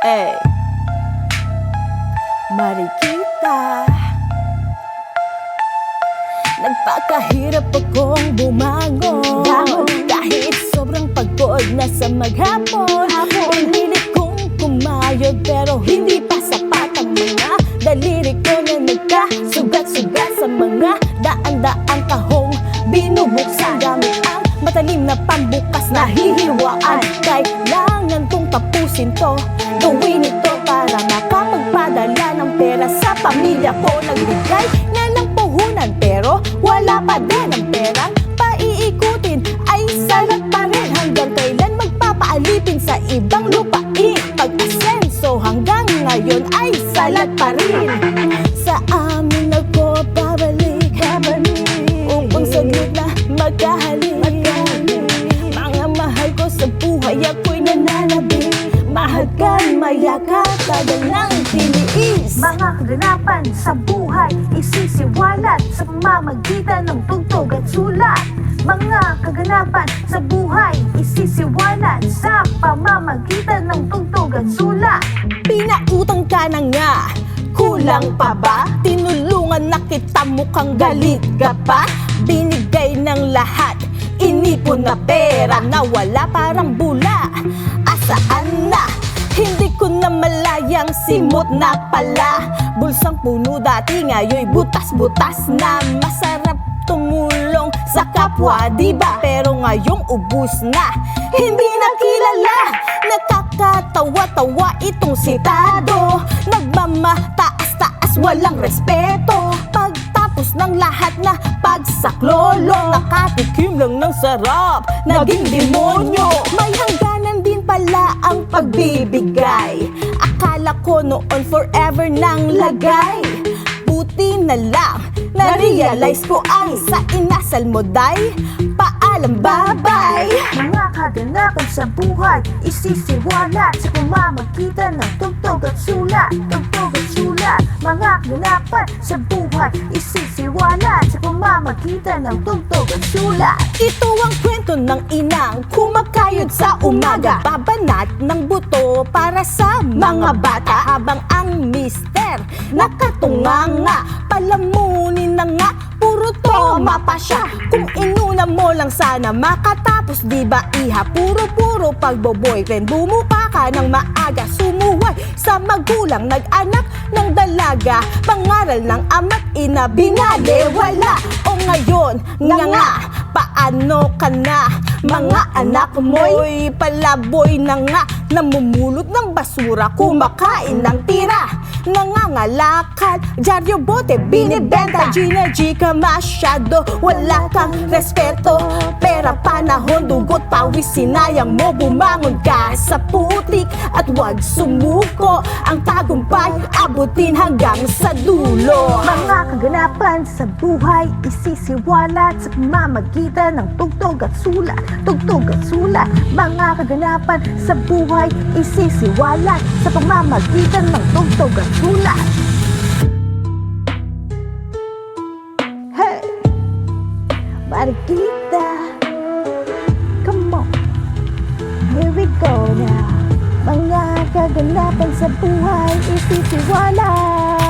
Ay. Marikita. Nagpakahirap akong bumangon. Bangon. Kahit sobrang pagod na sa maghapon. Pinilit kong kumayod pero hindi pa sapat ang mga Daliri ko na nagkasugat-sugat sa mga daan-daang kahong Binubuksan. Gamit ang matalim na pambukas na hihiwaan. Kailangan tapusin to. Gawin ito para makapagpadala ng pera sa pamilya ko. Nagbigay nga ng puhunan pero wala pa din ang perang paiikutin Ay salat pa rin hanggang kailan magpapaalipin sa ibang lupain Pag-asenso hanggang ngayon ay salat pa rin. Sa amin ako babalik Upang saglit na magkahalik. Mga mahal ko sa buhay ako'y nananabik Ka, mayakap, tagal ng tiniis. Mga kaganapan sa buhay Isisiwalat sa pamamagitan ng tugtog at sulat. Mga kaganapan sa buhay Isisiwalat sa pamamagitan ng tugtog at sulat. Pinautang ka na nga. Kulang pa ba? Tinulungan na kita mukhang galit ka pa? Binigay ng lahat Inipon na pera na wala parang bula malayang simot na pala. Bulsang puno dati ngayoy butas-butas na. Masarap tumulong sa kapwa, di ba? Pero ngayong ubus na Hindi na kilala Nakakatawa-tawa itong sitado. Nagmamataas-taas, walang respeto. Pagtapos ng lahat na pagsaklolo Nakatikim lang ng sarap, naging demonyo. May hangganan din pala ang pagbibigay ko noon forever nang lagay. Buti na lang, na-realize ko ang sa inasal mo, day. Paalam, bye-bye. Mga kaganapan sa buhay Isisiwalat sa pamamagitan ng tugtog at sulat Tugtog at sulat. Mga kaganapan sa buhay Isisiwalat sa pamamagitan ng tugtog at sulat. Ito ang kwento ng inang kumakayod sa umaga Babanat ng buto para sa mga bata. Habang ang mister nakatunganga Palamunin na nga, puro toma pa siya. Kung inuna mo lang sana makatapos di ba iha? Puro-puro pagbo-boyfriend. Bumuka ka ng maaga Sumuway sa magulang Nag-anak ng dalaga. Pangaral ng ama't ina Binalewala O ngayon, nga. nga Paano ka na? Mga anak mo'y palaboy na nga Namumulot ng basura Kumakain ng tira. Nangangalakad Dyaryo bote binibenta. Gina G ka masyado Wala kang respeto. Pera panahon Dugot pawis Sinayang mo Bumangon ka sa putik. At wag sumuko Ang tagumpay Abutin hanggang sa dulo. Mga kaganapan sa buhay Isisiwalat sa pamamagitan ng tugtog at sulat. Tugtog at sulat Mga kaganapan sa buhay Isisiwalat sa pamamagitan ng tugtog at sulat. Hey! Marikita! Come on! Here we go now. Mga kaganapan sa buhay Isisiwalat!